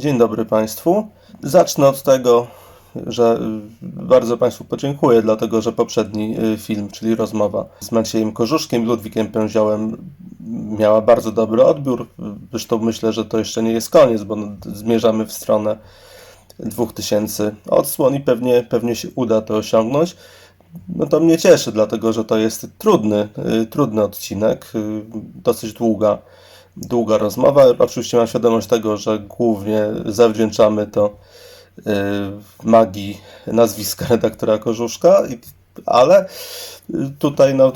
Dzień dobry Państwu. Zacznę od tego, że y, bardzo Państwu podziękuję, dlatego że poprzedni y, film, czyli rozmowa z Maciejem Korzuszkiem Ludwikiem Pęziołem miała bardzo dobry odbiór. Zresztą myślę, że to jeszcze nie jest koniec, bo no, zmierzamy w stronę 2000 odsłon i pewnie, pewnie się uda to osiągnąć. No to mnie cieszy, dlatego że to jest trudny, y, trudny odcinek, dosyć długa, długa rozmowa. Oczywiście mam świadomość tego, że głównie zawdzięczamy to y, magii nazwiska redaktora Korzuszka, ale y, tutaj no,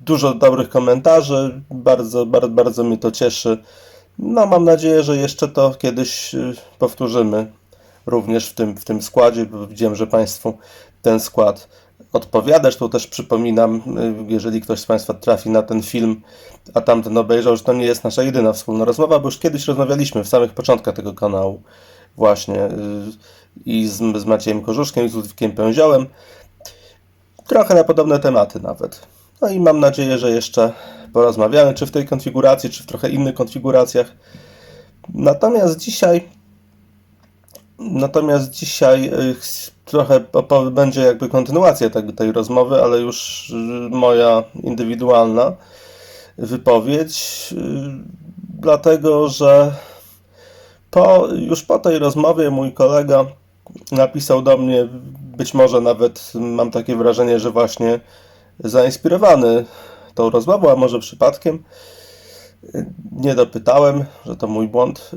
dużo dobrych komentarzy, bardzo, bardzo, bardzo mnie to cieszy. No, mam nadzieję, że jeszcze to kiedyś y, powtórzymy również w tym, w tym składzie, bo widziałem, że Państwu ten skład odpowiada. Zresztą też przypominam, y, jeżeli ktoś z Państwa trafi na ten film, a tamten obejrzał, że to nie jest nasza jedyna wspólna rozmowa, bo już kiedyś rozmawialiśmy w samych początkach tego kanału właśnie y, i z, z Maciejem Korzuszkiem, i z Ludwikiem Pęziołem. Trochę na podobne tematy nawet. No i mam nadzieję, że jeszcze porozmawiamy, czy w tej konfiguracji, czy w trochę innych konfiguracjach. Natomiast dzisiaj Natomiast dzisiaj y, trochę będzie jakby kontynuacja tej, tej rozmowy, ale już y, moja indywidualna wypowiedź, y, dlatego że po, już po tej rozmowie mój kolega napisał do mnie, być może nawet mam takie wrażenie, że właśnie zainspirowany tą rozmową, a może przypadkiem. Y, Nie dopytałem, że to mój błąd.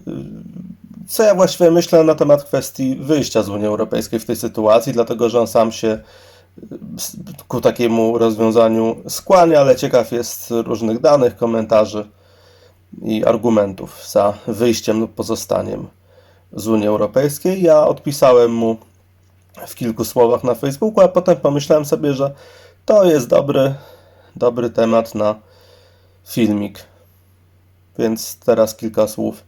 Co ja właściwie myślę na temat kwestii wyjścia z Unii Europejskiej w tej sytuacji, dlatego że on sam się y, ku takiemu rozwiązaniu skłania, ale ciekaw jest różnych danych, komentarzy i argumentów za wyjściem lub pozostaniem z Unii Europejskiej. Ja odpisałem mu w kilku słowach na Facebooku, a potem pomyślałem sobie, że to jest dobry, dobry temat na filmik. Więc teraz kilka słów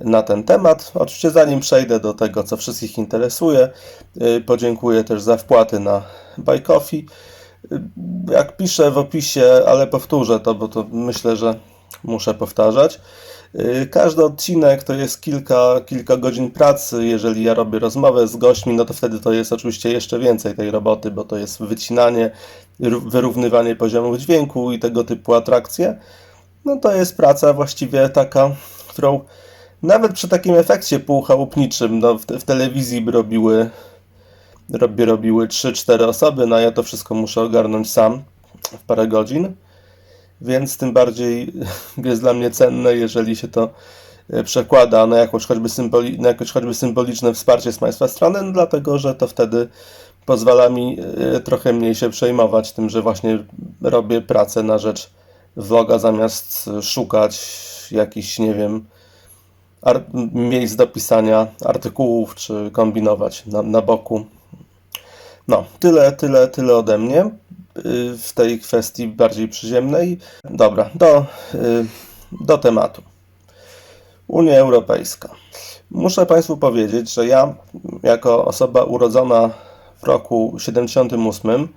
na ten temat. Oczywiście zanim przejdę do tego, co wszystkich interesuje, yy, podziękuję też za wpłaty na Buy Coffee. Yy, Jak piszę w opisie, ale powtórzę to, bo to myślę, że muszę powtarzać. Yy, Każdy odcinek to jest kilka, kilka godzin pracy. Jeżeli ja robię rozmowę z gośćmi, no to wtedy to jest oczywiście jeszcze więcej tej roboty, bo to jest wycinanie, ró- wyrównywanie poziomów dźwięku i tego typu atrakcje. No to jest praca właściwie taka, którą nawet przy takim efekcie półchałupniczym, no w, w telewizji by robiły, robi, robiły 3-4 osoby, no a ja to wszystko muszę ogarnąć sam w parę godzin, więc tym bardziej jest dla mnie cenne, jeżeli się to e, przekłada na jakąś choćby, symboli, na jakieś choćby symboliczne wsparcie z Państwa strony, no dlatego że to wtedy pozwala mi e, trochę mniej się przejmować tym, że właśnie robię pracę na rzecz vloga zamiast szukać jakichś, nie wiem, miejsc do pisania artykułów, czy kombinować na, na boku. No, tyle, tyle, tyle ode mnie y, w tej kwestii bardziej przyziemnej. Dobra, do, y, do tematu. Unia Europejska. Muszę Państwu powiedzieć, że ja, jako osoba urodzona w roku 78,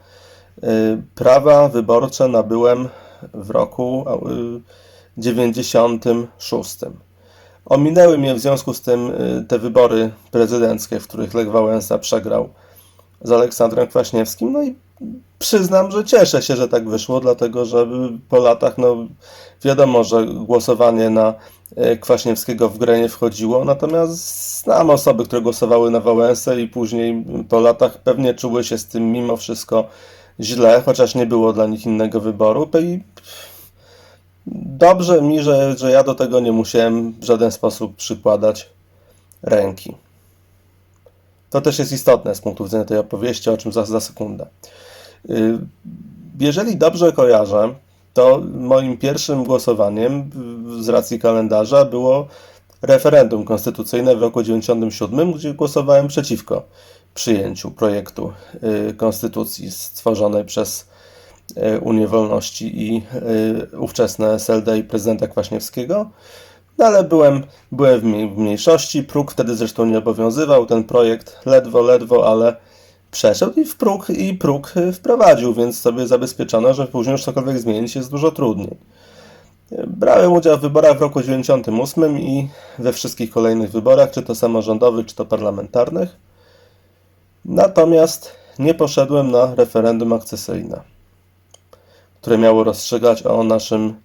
y, prawa wyborcze nabyłem w roku y, 96. Ominęły mnie w związku z tym y, te wybory prezydenckie, w których Lech Wałęsa przegrał z Aleksandrem Kwaśniewskim. No i przyznam, że cieszę się, że tak wyszło, dlatego że po latach, no wiadomo, że głosowanie na y, Kwaśniewskiego w grę nie wchodziło, natomiast znam osoby, które głosowały na Wałęsę i później po latach pewnie czuły się z tym mimo wszystko źle, chociaż nie było dla nich innego wyboru. I dobrze mi, że, że ja do tego nie musiałem w żaden sposób przykładać ręki. To też jest istotne z punktu widzenia tej opowieści, o czym za, za sekundę. Y, Jeżeli dobrze kojarzę, to moim pierwszym głosowaniem z racji kalendarza było referendum konstytucyjne w roku 97, gdzie głosowałem przeciwko przyjęciu projektu y, konstytucji stworzonej przez Unię Wolności i y, ówczesne SLD i prezydenta Kwaśniewskiego. No ale byłem, byłem w mniej- w mniejszości, próg wtedy zresztą nie obowiązywał, ten projekt ledwo, ledwo, ale przeszedł i w próg, i próg y, wprowadził, więc sobie zabezpieczono, że później już cokolwiek zmienić jest dużo trudniej. Brałem udział w wyborach w roku 98 i we wszystkich kolejnych wyborach, czy to samorządowych, czy to parlamentarnych. Natomiast nie poszedłem na referendum akcesyjne, które miało rozstrzygać o naszym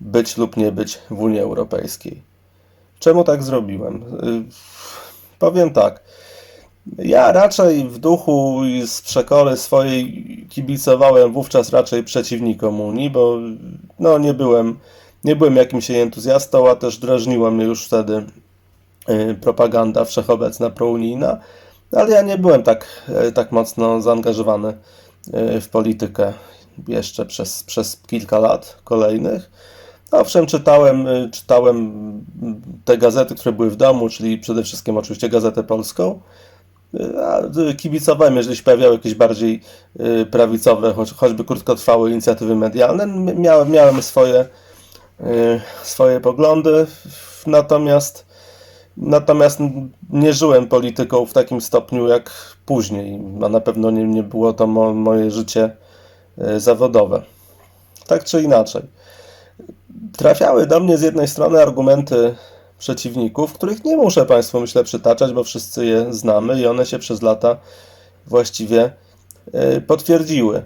być lub nie być w Unii Europejskiej. Czemu tak zrobiłem? Y, powiem tak. Ja raczej w duchu i z przekory swojej kibicowałem wówczas raczej przeciwnikom Unii, bo no, nie, byłem, nie byłem jakimś entuzjastą, a też drażniła mnie już wtedy y, propaganda wszechobecna prounijna, ale ja nie byłem tak, y, tak mocno zaangażowany w politykę jeszcze przez, przez kilka lat kolejnych. Owszem, czytałem, czytałem te gazety, które były w domu, czyli przede wszystkim oczywiście Gazetę Polską, kibicowałem, jeżeli się pojawiały jakieś bardziej y, prawicowe, choć, choćby krótkotrwałe inicjatywy medialne. Miałem, miałem swoje, y, swoje poglądy, natomiast, natomiast nie żyłem polityką w takim stopniu jak później, a na pewno nie, nie było to mo, moje życie y, zawodowe. Tak czy inaczej. Trafiały do mnie z jednej strony argumenty przeciwników, których nie muszę Państwu, myślę, przytaczać, bo wszyscy je znamy i one się przez lata właściwie e, potwierdziły.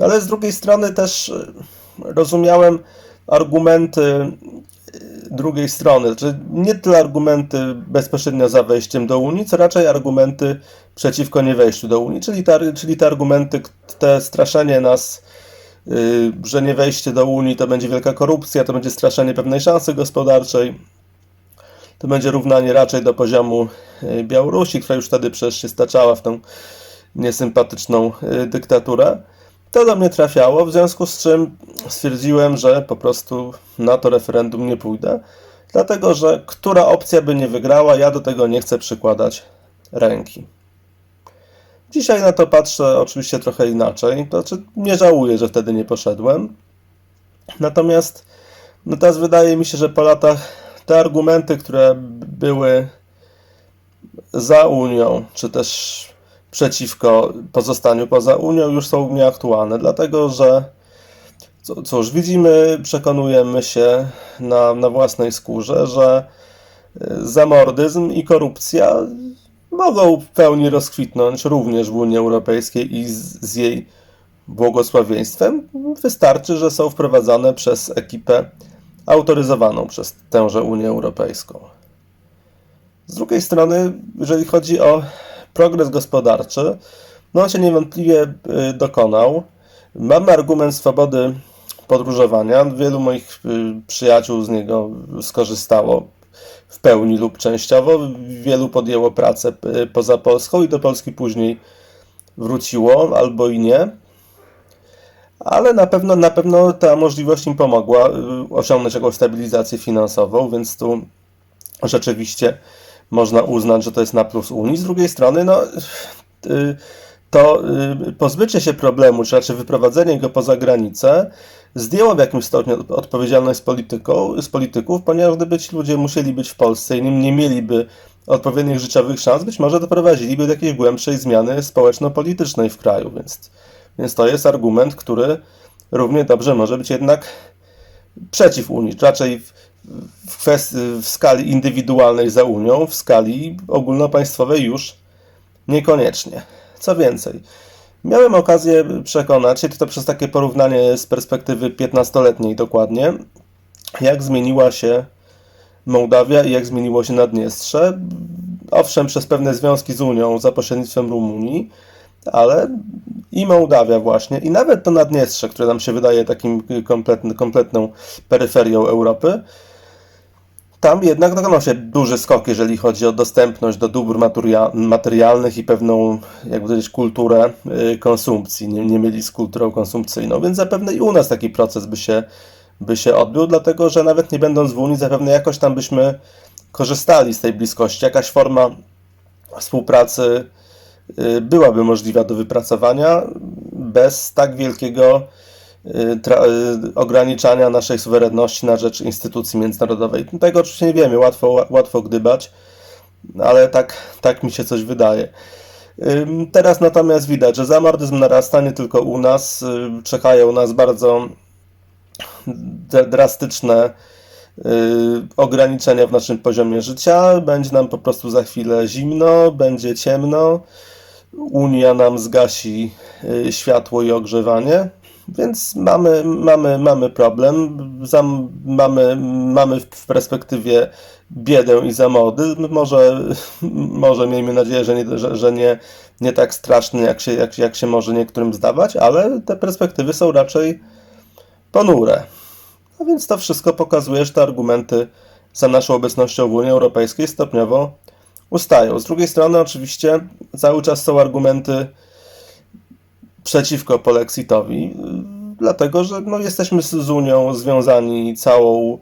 Ale z drugiej strony też e, rozumiałem argumenty e, drugiej strony, znaczy nie tyle argumenty bezpośrednio za wejściem do Unii, co raczej argumenty przeciwko niewejściu do Unii, czyli te, czyli te argumenty, te straszenie nas, że nie wejście do Unii to będzie wielka korupcja, to będzie straszenie pewnej szansy gospodarczej, to będzie równanie raczej do poziomu e, Białorusi, która już wtedy przecież się staczała w tą niesympatyczną e, dyktaturę. To do mnie trafiało, w związku z czym stwierdziłem, że po prostu na to referendum nie pójdę, dlatego że która opcja by nie wygrała, ja do tego nie chcę przykładać ręki. Dzisiaj na to patrzę oczywiście trochę inaczej, to znaczy nie żałuję, że wtedy nie poszedłem. Natomiast no teraz wydaje mi się, że po latach te argumenty, które były za Unią, czy też przeciwko pozostaniu poza Unią, już są nieaktualne, dlatego że cóż, widzimy, przekonujemy się na, na własnej skórze, że y, zamordyzm i korupcja mogą w pełni rozkwitnąć również w Unii Europejskiej i z, z jej błogosławieństwem. Wystarczy, że są wprowadzane przez ekipę autoryzowaną przez tęże Unię Europejską. Z drugiej strony, jeżeli chodzi o progres gospodarczy, no się niewątpliwie y, dokonał. Mamy argument swobody podróżowania. Wielu moich y, przyjaciół z niego skorzystało w pełni lub częściowo. Wielu podjęło pracę y, poza Polską i do Polski później wróciło albo i nie ale na pewno, na pewno ta możliwość im pomogła osiągnąć jakąś stabilizację finansową, więc tu rzeczywiście można uznać, że to jest na plus Unii. Z drugiej strony, no, y, to y, pozbycie się problemu, czy raczej wyprowadzenie go poza granicę, zdjęło w jakimś stopniu odpowiedzialność z, polityką, z polityków, ponieważ gdyby ci ludzie musieli być w Polsce i nie mieliby odpowiednich życiowych szans, być może doprowadziliby do jakiejś głębszej zmiany społeczno-politycznej w kraju, więc więc to jest argument, który równie dobrze może być jednak przeciw Unii, raczej w, w, skali indywidualnej za Unią, w skali ogólnopaństwowej już niekoniecznie. Co więcej, miałem okazję przekonać się, to przez takie porównanie z perspektywy 15-letniej dokładnie, jak zmieniła się Mołdawia i jak zmieniło się Naddniestrze. Owszem, przez pewne związki z Unią za pośrednictwem Rumunii, ale i Mołdawia właśnie, i nawet to Naddniestrze, które nam się wydaje takim kompletny, kompletną peryferią Europy, tam jednak dokonał się duży skok, jeżeli chodzi o dostępność do dóbr materialnych i pewną, jak powiedzieć, kulturę y, konsumpcji. Nie, nie mieli z kulturą konsumpcyjną, więc zapewne i u nas taki proces by się, by się odbył, dlatego że nawet nie będąc w Unii, zapewne jakoś tam byśmy korzystali z tej bliskości. Jakaś forma współpracy Y, byłaby możliwa do wypracowania bez tak wielkiego ograniczania naszej suwerenności na rzecz instytucji międzynarodowej. Tego oczywiście nie wiemy, łatwo, łatwo gdybać, ale tak, tak mi się coś wydaje. Teraz natomiast widać, że zamordyzm narasta nie tylko u nas. Czekają nas bardzo drastyczne y, ograniczenia w naszym poziomie życia, będzie nam po prostu za chwilę zimno, będzie ciemno, Unia nam zgasi y, światło i ogrzewanie, więc mamy, mamy, mamy problem, Zam, mamy, mamy w perspektywie biedę i zamody. Może, może miejmy nadzieję, że nie, że, że nie, nie tak straszny, jak się, jak, jak się może niektórym zdawać, ale te perspektywy są raczej ponure. A więc to wszystko pokazuje, że te argumenty za naszą obecnością w Unii Europejskiej stopniowo ustają. Z drugiej strony, oczywiście, cały czas są argumenty przeciwko polexitowi, dlatego że no, jesteśmy z Unią związani całą,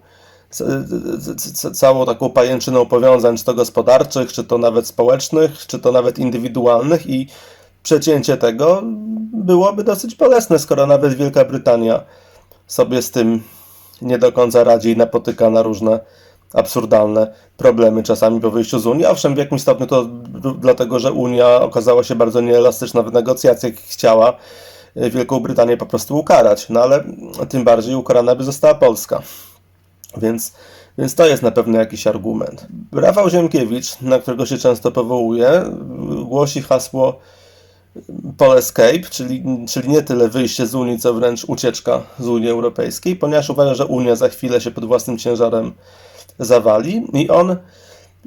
całą taką pajęczyną powiązań, czy to gospodarczych, czy to nawet społecznych, czy to nawet indywidualnych i przecięcie tego byłoby dosyć bolesne, skoro nawet Wielka Brytania sobie z tym nie do końca radzi i napotyka na różne absurdalne problemy czasami po wyjściu z Unii. Owszem, w jakimś stopniu to dlatego, że Unia okazała się bardzo nieelastyczna w negocjacjach i chciała y, Wielką Brytanię po prostu ukarać. No ale tym bardziej ukarana by została Polska. Więc, więc to jest na pewno jakiś argument. Rafał Ziemkiewicz, na którego się często powołuje, głosi hasło Pol Escape, czyli, czyli nie tyle wyjście z Unii, co wręcz ucieczka z Unii Europejskiej, ponieważ uważa, że Unia za chwilę się pod własnym ciężarem zawali. I on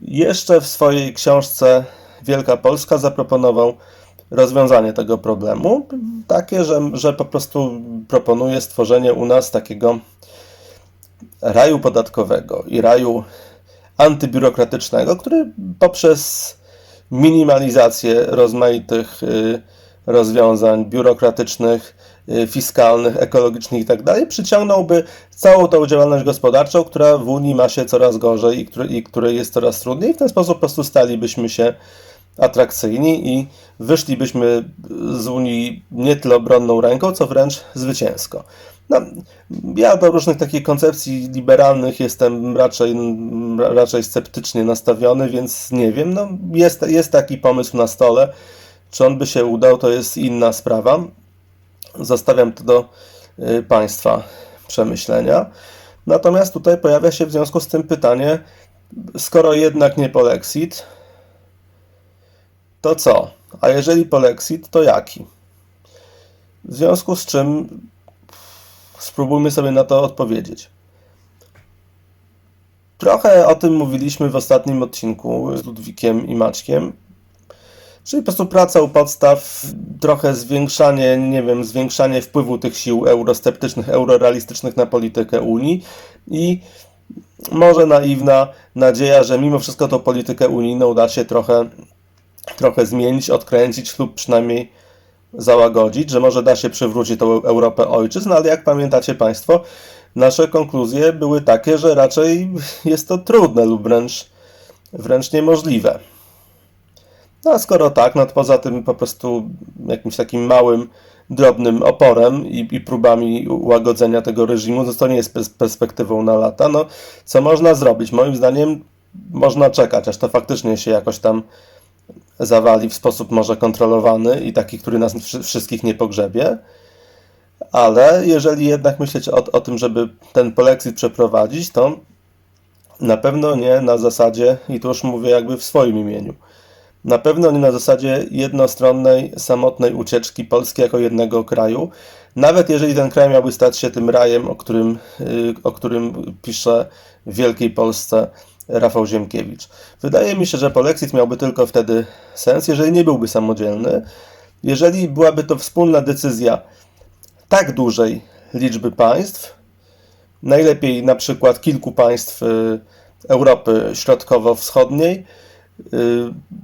jeszcze w swojej książce Wielka Polska zaproponował rozwiązanie tego problemu. Takie, że, że po prostu proponuje stworzenie u nas takiego raju podatkowego i raju antybiurokratycznego, który poprzez minimalizację rozmaitych y, rozwiązań biurokratycznych, fiskalnych, ekologicznych itd. przyciągnąłby całą tą działalność gospodarczą, która w Unii ma się coraz gorzej i, który, i której jest coraz trudniej. W ten sposób po prostu stalibyśmy się atrakcyjni i wyszlibyśmy z Unii nie tyle obronną ręką, co wręcz zwycięsko. No, ja do różnych takich koncepcji liberalnych jestem raczej, raczej sceptycznie nastawiony, więc nie wiem. No, jest, jest taki pomysł na stole. Czy on by się udał, to jest inna sprawa. Zostawiam to do y, Państwa przemyślenia. Natomiast tutaj pojawia się w związku z tym pytanie, skoro jednak nie polexit, to co? A jeżeli polexit, to jaki? W związku z czym spróbujmy sobie na to odpowiedzieć. Trochę o tym mówiliśmy w ostatnim odcinku z Ludwikiem i Maćkiem. Czyli po prostu praca u podstaw, trochę zwiększanie, nie wiem, zwiększanie wpływu tych sił eurosceptycznych, eurorealistycznych na politykę Unii i może naiwna nadzieja, że mimo wszystko tą politykę unijną da się trochę, trochę zmienić, odkręcić lub przynajmniej załagodzić, że może da się przywrócić tą Europę ojczyzn, ale jak pamiętacie Państwo, nasze konkluzje były takie, że raczej jest to trudne lub wręcz, wręcz niemożliwe. No a skoro tak, no to poza tym po prostu jakimś takim małym, drobnym oporem i, i próbami łagodzenia tego reżimu, no to nie jest pers- perspektywą na lata. No, co można zrobić? Moim zdaniem można czekać, aż to faktycznie się jakoś tam zawali w sposób może kontrolowany i taki, który nas wszy- wszystkich nie pogrzebie. Ale jeżeli jednak myśleć o, o tym, żeby ten polexit przeprowadzić, to na pewno nie na zasadzie, i tu już mówię jakby w swoim imieniu, na pewno nie na zasadzie jednostronnej, samotnej ucieczki Polski jako jednego kraju. Nawet jeżeli ten kraj miałby stać się tym rajem, o którym, y, o którym pisze w Wielkiej Polsce Rafał Ziemkiewicz. Wydaje mi się, że polexit miałby tylko wtedy sens, jeżeli nie byłby samodzielny, jeżeli byłaby to wspólna decyzja tak dużej liczby państw, najlepiej na przykład kilku państw y, Europy Środkowo-Wschodniej,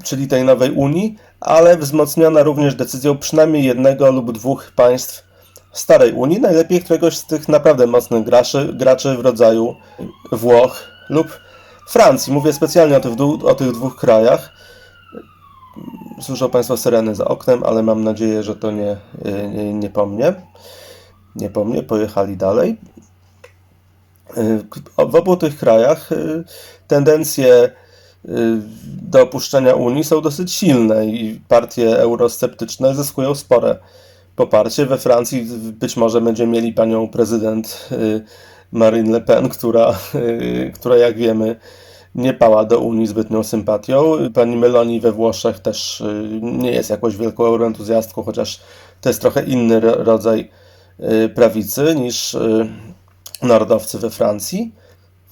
czyli tej nowej Unii, ale wzmocniona również decyzją przynajmniej jednego lub dwóch państw starej Unii, najlepiej któregoś z tych naprawdę mocnych graczy, graczy w rodzaju Włoch lub Francji. Mówię specjalnie o tych, o tych dwóch krajach. Słyszą Państwo syreny za oknem, ale mam nadzieję, że to nie, nie, nie po mnie. Nie po mnie, pojechali dalej. Y, W obu tych krajach y, tendencje y, do opuszczenia Unii są dosyć silne i partie eurosceptyczne zyskują spore poparcie. We Francji być może będziemy mieli panią prezydent y, Marine Le Pen, która, y, która jak wiemy nie pała do Unii zbytnią sympatią. Pani Meloni we Włoszech też y, nie jest jakąś wielką euroentuzjastką, chociaż to jest trochę inny ro- rodzaj y, prawicy niż y, narodowcy we Francji.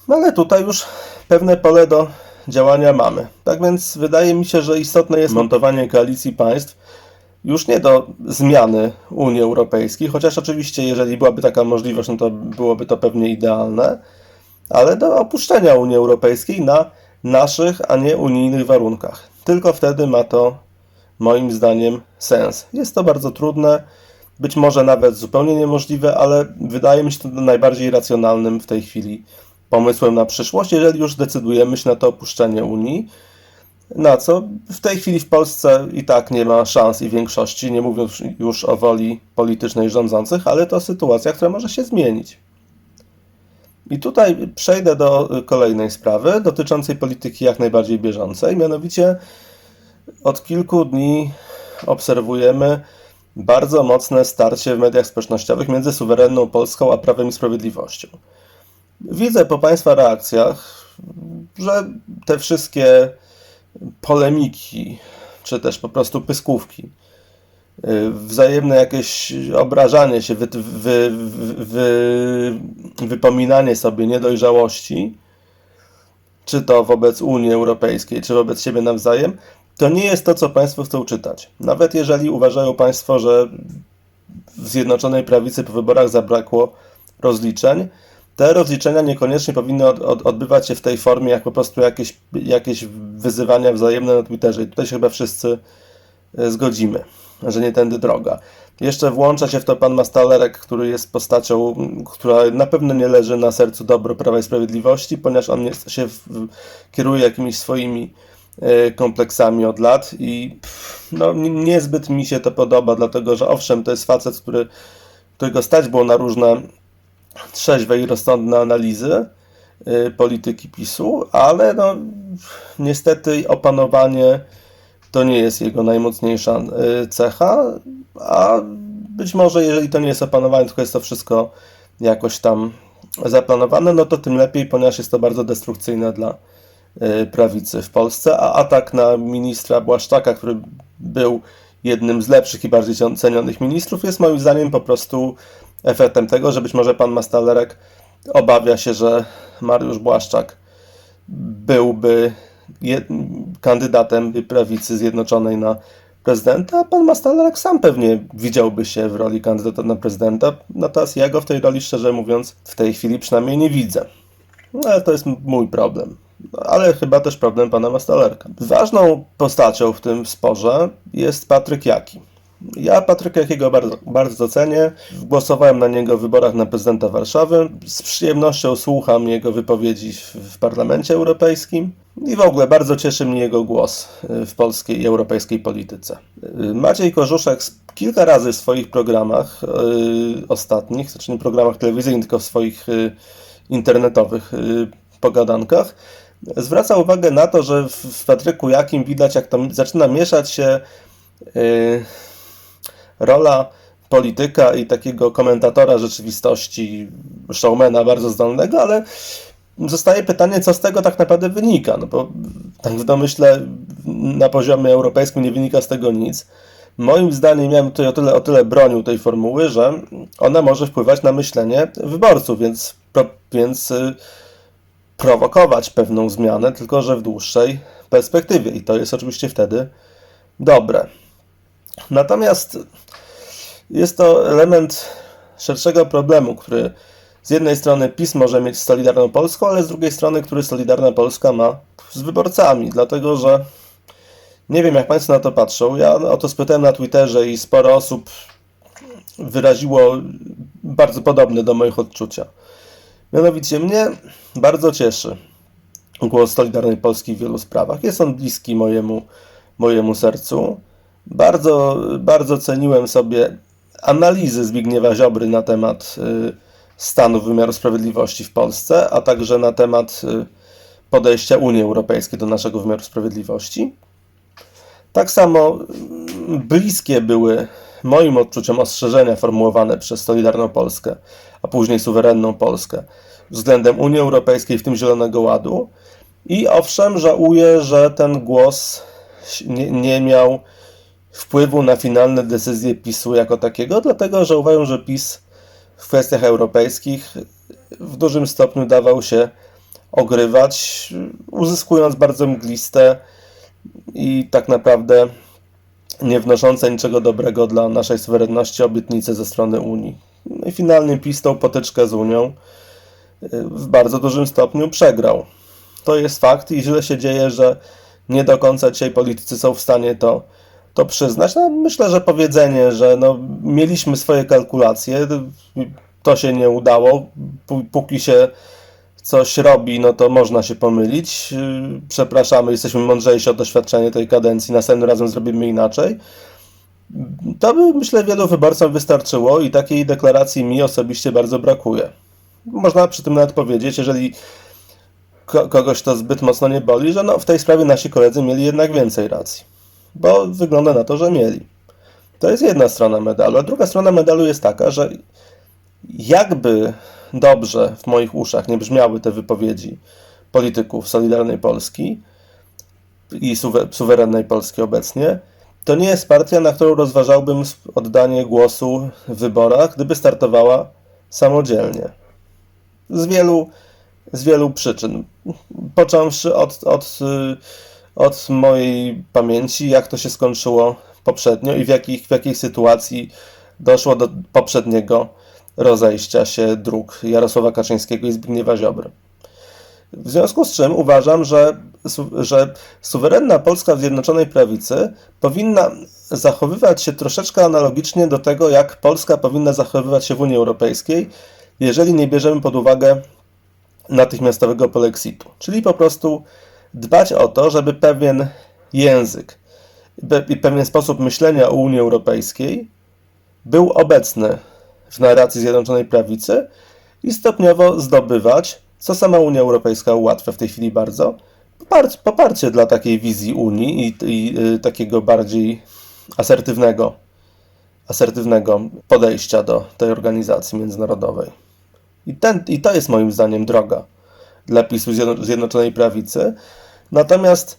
No ale tutaj już pewne pole do działania mamy. Tak więc wydaje mi się, że istotne jest montowanie koalicji państw już nie do zmiany Unii Europejskiej, chociaż oczywiście jeżeli byłaby taka możliwość, no to byłoby to pewnie idealne, ale do opuszczenia Unii Europejskiej na naszych, a nie unijnych warunkach. Tylko wtedy ma to moim zdaniem sens. Jest to bardzo trudne, być może nawet zupełnie niemożliwe, ale wydaje mi się to najbardziej racjonalnym w tej chwili pomysłem na przyszłość, jeżeli już decydujemy się na to opuszczenie Unii. Na co w tej chwili w Polsce i tak nie ma szans i większości, nie mówiąc już o woli politycznej rządzących, ale to sytuacja, która może się zmienić. I tutaj przejdę do kolejnej sprawy dotyczącej polityki jak najbardziej bieżącej. Mianowicie od kilku dni obserwujemy bardzo mocne starcie w mediach społecznościowych między suwerenną Polską a Prawem i Sprawiedliwością. Widzę po Państwa reakcjach, że te wszystkie polemiki, czy też po prostu pyskówki, y, wzajemne jakieś obrażanie się, wy, wy, wy, wypominanie sobie niedojrzałości, czy to wobec Unii Europejskiej, czy wobec siebie nawzajem, to nie jest to, co Państwo chcą czytać. Nawet jeżeli uważają Państwo, że w Zjednoczonej Prawicy po wyborach zabrakło rozliczeń, te rozliczenia niekoniecznie powinny od, od, odbywać się w tej formie, jak po prostu jakieś, jakieś wyzywania wzajemne na Twitterze. I tutaj się chyba wszyscy e, zgodzimy, że nie tędy droga. Jeszcze włącza się w to pan Mastalerek, który jest postacią, która na pewno nie leży na sercu dobro Prawa i Sprawiedliwości, ponieważ on jest, się w, kieruje jakimiś swoimi e, kompleksami od lat i no, niezbyt mi się to podoba, dlatego że owszem, to jest facet, który, którego stać było na różne trzeźwe i rozsądne analizy y, polityki PiSu, ale no, niestety opanowanie to nie jest jego najmocniejsza y, cecha, a być może jeżeli to nie jest opanowanie, tylko jest to wszystko jakoś tam zaplanowane, no to tym lepiej, ponieważ jest to bardzo destrukcyjne dla y, prawicy w Polsce, a atak na ministra Błaszczaka, który był jednym z lepszych i bardziej cenionych ministrów, jest moim zdaniem po prostu efektem tego, że być może pan Mastalerek obawia się, że Mariusz Błaszczak byłby kandydatem prawicy zjednoczonej na prezydenta, a pan Mastalerek sam pewnie widziałby się w roli kandydata na prezydenta, natomiast ja go w tej roli, szczerze mówiąc, w tej chwili przynajmniej nie widzę. No, ale to jest mój problem. Ale chyba też problem pana Mastalerka. Ważną postacią w tym sporze jest Patryk Jaki. Ja Patryka Jakiego bardzo, bardzo cenię. Głosowałem na niego w wyborach na prezydenta Warszawy. Z przyjemnością słucham jego wypowiedzi w, Parlamencie Europejskim. I w ogóle bardzo cieszy mnie jego głos y, w polskiej i europejskiej polityce. Y, Maciej Korzuszek kilka razy w swoich programach yy, ostatnich, znaczy nie programach telewizyjnych, tylko w swoich yy, internetowych yy, pogadankach, zwraca uwagę na to, że w, w Patryku Jakim widać, jak to zaczyna mieszać się rola polityka i takiego komentatora rzeczywistości, showmana bardzo zdolnego, ale zostaje pytanie, co z tego tak naprawdę wynika, no bo tak w domyśle na poziomie europejskim nie wynika z tego nic. Moim zdaniem, ja bym tutaj o tyle, o tyle bronił tej formuły, że ona może wpływać na myślenie wyborców, więc, pro, więc y, prowokować pewną zmianę, tylko że w dłuższej perspektywie i to jest oczywiście wtedy dobre. Natomiast jest to element szerszego problemu, który z jednej strony PiS może mieć z Solidarną Polską, ale z drugiej strony, który Solidarna Polska ma z wyborcami, dlatego że nie wiem, jak Państwo na to patrzą. Ja o to spytałem na Twitterze i sporo osób wyraziło bardzo podobne do moich odczucia. Mianowicie mnie bardzo cieszy głos Solidarnej Polski w wielu sprawach. Jest on bliski mojemu, mojemu sercu. Bardzo, bardzo ceniłem sobie analizy Zbigniewa Ziobry na temat y, stanu wymiaru sprawiedliwości w Polsce, a także na temat y, podejścia Unii Europejskiej do naszego wymiaru sprawiedliwości. Tak samo mm, bliskie były moim odczuciom ostrzeżenia formułowane przez Solidarną Polskę, a później suwerenną Polskę względem Unii Europejskiej, w tym Zielonego Ładu. I owszem, żałuję, że ten głos nie, nie miał wpływu na finalne decyzje PiSu jako takiego, dlatego że uważam, że PiS w kwestiach europejskich w dużym stopniu dawał się ogrywać, uzyskując bardzo mgliste i tak naprawdę nie wnoszące niczego dobrego dla naszej suwerenności obietnice ze strony Unii. No i finalnie PiS tą potyczkę z Unią w bardzo dużym stopniu przegrał. To jest fakt i źle się dzieje, że nie do końca dzisiaj politycy są w stanie to, to przyznać. No, myślę, że powiedzenie, że no, mieliśmy swoje kalkulacje, to się nie udało, póki się coś robi, no to można się pomylić. Przepraszamy, jesteśmy mądrzejsi o doświadczenie tej kadencji, następnym razem zrobimy inaczej. To by, myślę, wielu wyborcom wystarczyło i takiej deklaracji mi osobiście bardzo brakuje. Można przy tym nawet powiedzieć, jeżeli kogoś to zbyt mocno nie boli, że no, w tej sprawie nasi koledzy mieli jednak więcej racji. Bo wygląda na to, że mieli. To jest jedna strona medalu. A druga strona medalu jest taka, że jakby dobrze w moich uszach nie brzmiały te wypowiedzi polityków Solidarnej Polski i suwerennej Polski obecnie, to nie jest partia, na którą rozważałbym oddanie głosu w wyborach, gdyby startowała samodzielnie. Z wielu, z wielu przyczyn. Począwszy od, od, od mojej pamięci, jak to się skończyło poprzednio i w, jakich, w jakiej sytuacji doszło do poprzedniego rozejścia się dróg Jarosława Kaczyńskiego i Zbigniewa Ziobry. W związku z czym uważam, że, że suwerenna Polska w Zjednoczonej Prawicy powinna zachowywać się troszeczkę analogicznie do tego, jak Polska powinna zachowywać się w Unii Europejskiej, jeżeli nie bierzemy pod uwagę natychmiastowego polexitu. Czyli po prostu dbać o to, żeby pewien język i pewien sposób myślenia o Unii Europejskiej był obecny w narracji Zjednoczonej Prawicy i stopniowo zdobywać, co sama Unia Europejska ułatwia w tej chwili bardzo, poparcie, dla takiej wizji Unii i, i y, takiego bardziej asertywnego, asertywnego podejścia do tej organizacji międzynarodowej. I, ten, I to jest moim zdaniem droga dla PiSu Zjednoczonej Prawicy. Natomiast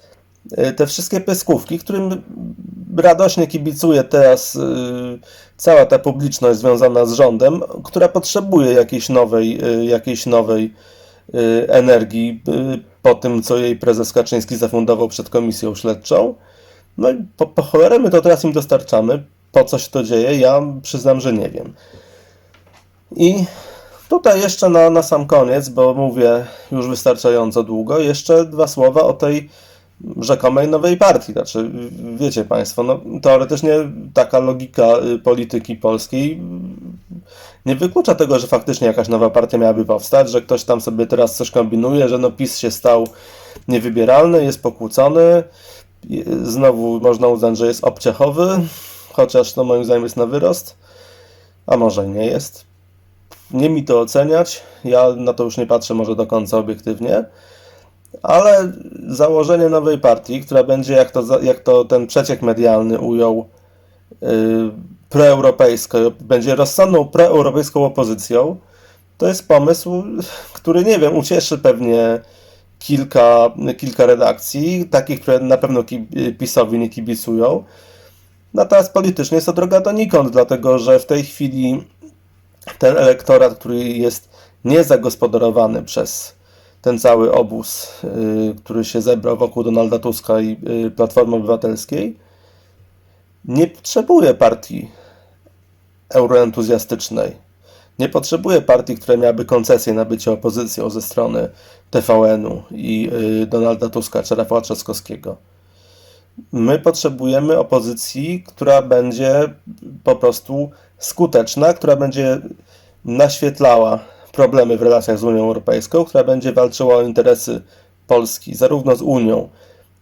y, te wszystkie pyskówki, którym radośnie kibicuje teraz y, cała ta publiczność związana z rządem, która potrzebuje jakiejś nowej, y, jakiejś nowej energii po tym, co jej prezes Kaczyński zafundował przed komisją śledczą. No i po, po cholerę my to teraz im dostarczamy. Po co się to dzieje? Ja przyznam, że nie wiem. I Tutaj jeszcze na, na sam koniec, bo mówię już wystarczająco długo, jeszcze dwa słowa o tej rzekomej nowej partii. Znaczy, wiecie Państwo, no, teoretycznie taka logika y, polityki polskiej nie wyklucza tego, że faktycznie jakaś nowa partia miałaby powstać, że ktoś tam sobie teraz coś kombinuje, że no PiS się stał niewybieralny, jest pokłócony. Znowu można uznać, że jest obciachowy, chociaż to moim zdaniem jest na wyrost, a może nie jest nie mi to oceniać, ja na to już nie patrzę może do końca obiektywnie, ale założenie nowej partii, która będzie, jak to, jak to ten przeciek medialny ujął, yy, preeuropejską, będzie rozsądną preeuropejską opozycją, to jest pomysł, który, nie wiem, ucieszy pewnie kilka, kilka redakcji, takich, które na pewno PiSowi nie kibicują. Natomiast politycznie jest to droga donikąd, dlatego że w tej chwili ten elektorat, który jest niezagospodarowany przez ten cały obóz, y, który się zebrał wokół Donalda Tuska i y, Platformy Obywatelskiej, nie potrzebuje partii euroentuzjastycznej. Nie potrzebuje partii, która miałaby koncesję na bycie opozycją ze strony TVN-u i y, Donalda Tuska czy Rafała Trzaskowskiego. My potrzebujemy opozycji, która będzie po prostu skuteczna, która będzie naświetlała problemy w relacjach z Unią Europejską, która będzie walczyła o interesy Polski, zarówno z Unią,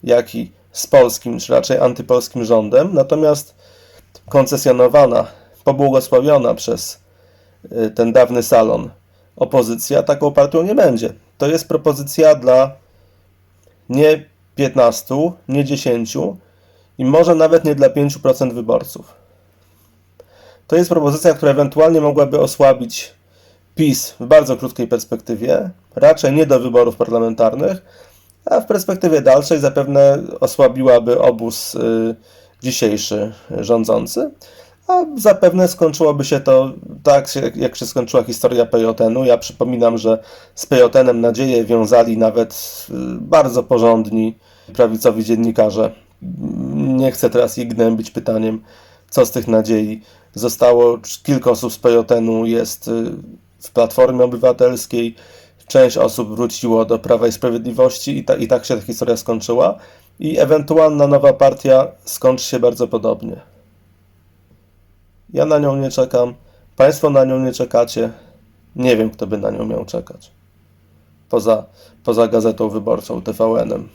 jak i z polskim, czy raczej antypolskim rządem, natomiast koncesjonowana, pobłogosławiona przez y, ten dawny salon opozycja taką partią nie będzie. To jest propozycja dla nie 15, nie 10 i może nawet nie dla 5% wyborców. To jest propozycja, która ewentualnie mogłaby osłabić PiS w bardzo krótkiej perspektywie, raczej nie do wyborów parlamentarnych, a w perspektywie dalszej zapewne osłabiłaby obóz y, dzisiejszy rządzący, a zapewne skończyłoby się to tak, jak się skończyła historia PJN-u. Ja przypominam, że z PJN-em nadzieję wiązali nawet y, bardzo porządni prawicowi dziennikarze. Nie chcę teraz ich gnębić pytaniem, co z tych nadziei zostało. Kilka osób z PJN-u jest y, w Platformie Obywatelskiej, część osób wróciło do Prawa i Sprawiedliwości i, ta, i tak się ta historia skończyła. I ewentualna nowa partia skończy się bardzo podobnie. Ja na nią nie czekam, Państwo na nią nie czekacie. Nie wiem, kto by na nią miał czekać. Poza, poza gazetą wyborczą, TVN-em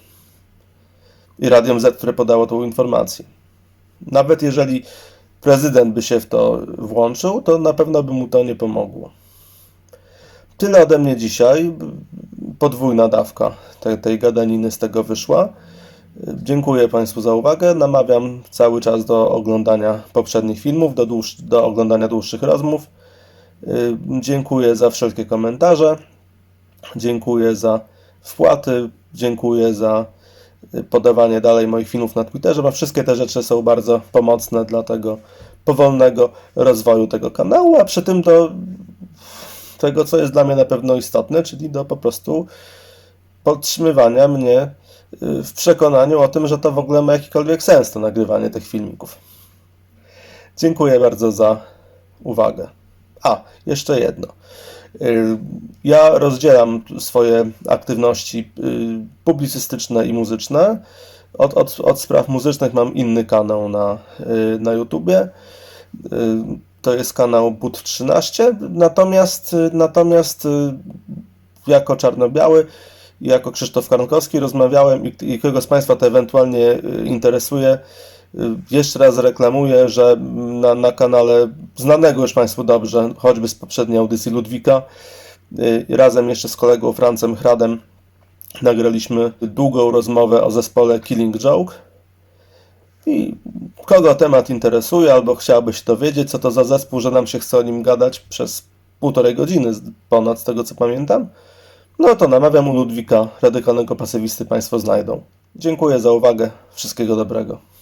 i Radiom Z, które podało tą informację. Nawet jeżeli prezydent by się w to włączył, to na pewno by mu to nie pomogło. Tyle ode mnie dzisiaj. Podwójna dawka tej, tej gadaniny z tego wyszła. Dziękuję Państwu za uwagę. Namawiam cały czas do oglądania poprzednich filmów, do, dłuż, do oglądania dłuższych rozmów. Y, Dziękuję za wszelkie komentarze. Dziękuję za wpłaty. Dziękuję za podawanie dalej moich filmów na Twitterze, bo wszystkie te rzeczy są bardzo pomocne dla tego powolnego rozwoju tego kanału, a przy tym do tego, co jest dla mnie na pewno istotne, czyli do po prostu podtrzymywania mnie y, w przekonaniu o tym, że to w ogóle ma jakikolwiek sens, to nagrywanie tych filmików. Dziękuję bardzo za uwagę. A, jeszcze jedno. Y, Ja rozdzielam swoje aktywności y, publicystyczne i muzyczne. Od, od, od spraw muzycznych mam inny kanał na, y, na YouTubie. To jest kanał But13. Natomiast, y, natomiast y, jako czarno-biały jako Krzysztof Karnkowski rozmawiałem i, i kogo z Państwa to ewentualnie interesuje, jeszcze raz reklamuję, że na, na kanale znanego już Państwu dobrze, choćby z poprzedniej audycji Ludwika, y, razem jeszcze z kolegą Francem Hradem nagraliśmy długą rozmowę o zespole Killing Joke. I kogo temat interesuje albo chciałby się dowiedzieć, co to za zespół, że nam się chce o nim gadać przez półtorej godziny ponad, z tego co pamiętam, no to namawiam u Ludwika, radykalnego pasywisty Państwo znajdą. Dziękuję za uwagę. Wszystkiego dobrego.